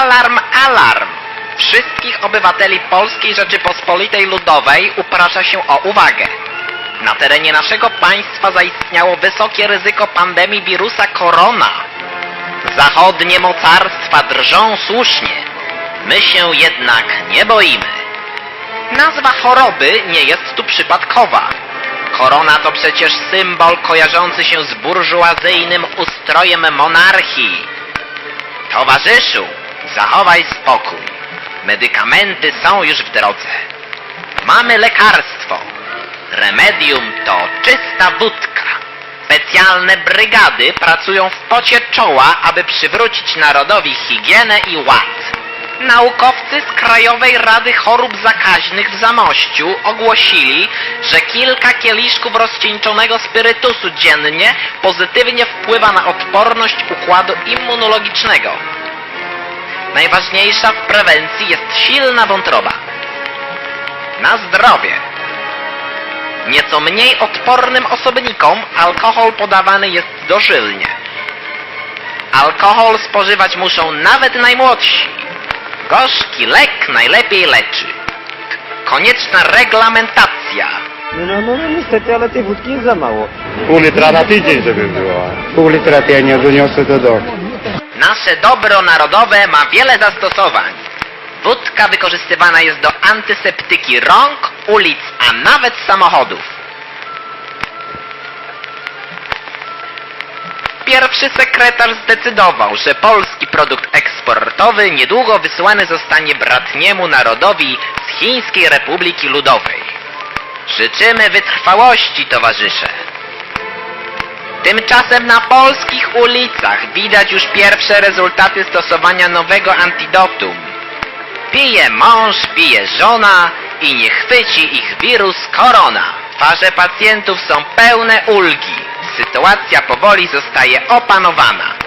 Alarm, alarm! Wszystkich obywateli Polskiej Rzeczypospolitej Ludowej uprasza się o uwagę. Na terenie naszego państwa zaistniało wysokie ryzyko pandemii wirusa korona. Zachodnie mocarstwa drżą słusznie. My się jednak nie boimy. Nazwa choroby nie jest tu przypadkowa. Korona to przecież symbol kojarzący się z burżuazyjnym ustrojem monarchii. Towarzyszu, zachowaj spokój. Medykamenty są już w drodze. Mamy lekarstwo. Remedium to czysta wódka. Specjalne brygady pracują w pocie czoła, aby przywrócić narodowi higienę i ład. Naukowcy z Krajowej Rady Chorób Zakaźnych w Zamościu ogłosili, że kilka kieliszków rozcieńczonego spirytusu dziennie pozytywnie wpływa na odporność układu immunologicznego. Najważniejsza w prewencji jest silna wątroba. Na zdrowie! Nieco mniej odpornym osobnikom alkohol podawany jest dożylnie. Alkohol spożywać muszą nawet najmłodsi. Gorzki lek najlepiej leczy. Konieczna reglamentacja. No, no, no niestety, ale tej wódki jest za mało. Pół litra na tydzień, żeby była. Pół litra to ja nie doniosę do domu. Nasze dobro narodowe ma wiele zastosowań. Wódka wykorzystywana jest do antyseptyki rąk, ulic, a nawet samochodów. Pierwszy sekretarz zdecydował, że polski produkt eksportowy niedługo wysłany zostanie bratniemu narodowi z Chińskiej Republiki Ludowej. Życzymy wytrwałości, towarzysze. Tymczasem na polskich ulicach widać już pierwsze rezultaty stosowania nowego antidotum. Pije mąż, pije żona i nie chwyci ich wirus korona. Twarze pacjentów są pełne ulgi. Sytuacja powoli zostaje opanowana.